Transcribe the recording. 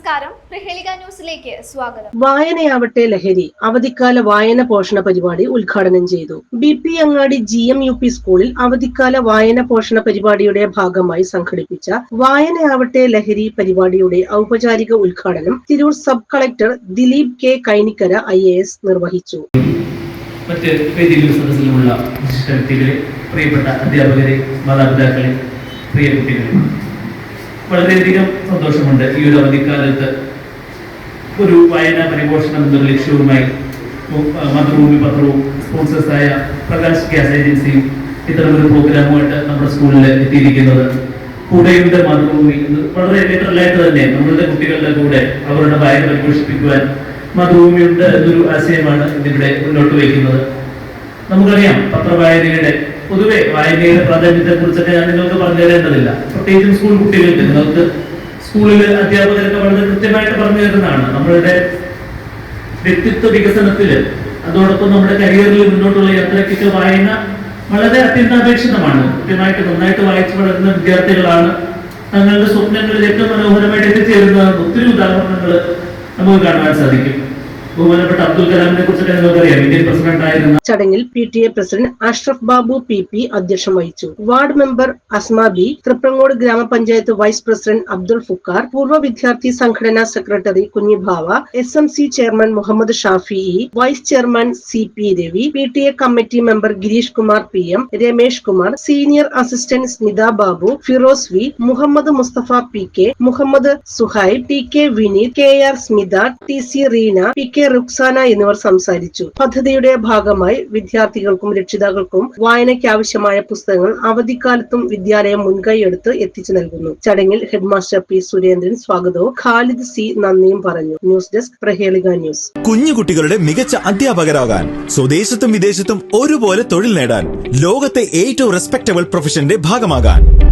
നമസ്കാരം. പ്രഹേളിക ന്യൂസിലേക്ക് സ്വാഗതം. വായനയാവട്ടെ ലഹരി. അവധിക്കാല വായന പോഷണ പരിപാടി ഉദ്ഘാടനം ചെയ്തു. B P Angadi G M U P സ്കൂളിൽ അവധിക്കാല വായന പോഷണ പരിപാടിയുടെ ഭാഗമായി സംഘടിപ്പിച്ച വായനയാവട്ടെ ലഹരി പരിപാടിയുടെ ഔപചാരിക ഉദ്ഘാടനം Tirur sub collector Dileep K Kainikkara I നിർവഹിച്ചു. മറ്റ് നിർവഹിച്ചു സദസ്സിലുമുള്ള പ്രിയപ്പെട്ട അധ്യാപകരെ മാതാപിതാക്കളെ പ്രിയ കുട്ടികളെ വളരെയധികം സന്തോഷമുണ്ട് ഈ ഒരു അവധിക്കാലത്ത്. ഒരു വായനാ പരിപോഷണം എന്നൊരു ലക്ഷ്യവുമായി മാതൃഭൂമി പത്രവും സ്പോൺസേഴ്സായ പ്രകാശ് ഗ്യാസ് ഏജൻസിയും ഇത്തരമൊരു പ്രോഗ്രാമുമായിട്ട് നമ്മുടെ സ്കൂളിൽ എത്തിയിരിക്കുന്നത്. കൂടെയുണ്ട് മാതൃഭൂമി. വളരെ ലിറ്ററലായിട്ട് തന്നെ നമ്മളുടെ കുട്ടികളുടെ കൂടെ അവരുടെ വായന പരിപോഷിപ്പിക്കുവാൻ മാതൃഭൂമിയുണ്ട് എന്നൊരു ആശയമാണ് ഇതിവിടെ മുന്നോട്ട് വയ്ക്കുന്നത്. നമുക്കറിയാം പത്രവായനയുടെ പൊതുവെ വായനയുടെ പ്രാധാന്യത്തെ കുറിച്ചൊക്കെ ഞാൻ നിങ്ങൾക്ക് പറഞ്ഞു തരേണ്ടതില്ല. പ്രത്യേകിച്ചും സ്കൂൾ കുട്ടികൾക്ക്. നിങ്ങൾക്ക് സ്കൂളിൽ അധ്യാപകരൊക്കെ വളരെ കൃത്യമായിട്ട് പറഞ്ഞു തരുന്നതാണ്. നമ്മളുടെ വ്യക്തിത്വ വികസനത്തിൽ അതോടൊപ്പം നമ്മുടെ കരിയറിൽ മുന്നോട്ടുള്ള യാത്രയ്ക്കൊക്കെ വായന വളരെ അത്യന്താപേക്ഷിതമാണ്. കൃത്യമായിട്ട് നന്നായിട്ട് വായിച്ചു വളരുന്ന വിദ്യാർത്ഥികളാണ് തങ്ങളുടെ സ്വപ്നങ്ങളിൽ ഏറ്റവും മനോഹരമായിട്ട് എത്തിച്ചേരുന്ന ഒത്തിരി ഉദാഹരണങ്ങൾ നമുക്ക് കാണുവാൻ സാധിക്കും. ചടങ്ങിൽ P T A president Ashraf Babu P P അധ്യക്ഷം വഹിച്ചു. Ward member Asma B Thriprangode ഗ്രാമപഞ്ചായത്ത് വൈസ് പ്രസിഡന്റ് അബ്ദുൾ ഫുക്കാർ പൂർവ വിദ്യാർത്ഥി സംഘടനാ secretary Kunhibava S M C chairman Muhammad Shafi vice chairman C P Ravi P T A committee member Girish Kumar P M Ramesh Kumar senior assistant Smitha Babu Firoz V Muhammad Mustafa P K Muhammad Suhaib T K Vineeth K R Smitha T C Reena P K Ruksana എന്നിവർ സംസാരിച്ചു. പദ്ധതിയുടെ ഭാഗമായി വിദ്യാർത്ഥികൾക്കും രക്ഷിതാക്കൾക്കും വായനയ്ക്കാവശ്യമായ പുസ്തകങ്ങൾ അവധിക്കാലത്തും വിദ്യാലയം മുൻകൈയെടുത്ത് എത്തിച്ചു നൽകുന്നു. ചടങ്ങിൽ ഹെഡ്മാസ്റ്റർ പി സുരേന്ദ്രൻ സ്വാഗതവും ഖാലിദ് സി നന്ദിയും പറഞ്ഞു. News desk Prahelika news. കുഞ്ഞുകുട്ടികളുടെ മികച്ച അധ്യാപകരാകാൻ സ്വദേശത്തും വിദേശത്തും ഒരുപോലെ തൊഴിൽ നേടാൻ ലോകത്തെ ഏറ്റവും റെസ്പെക്ടബിൾ പ്രൊഫഷന്റെ ഭാഗമാകാൻ.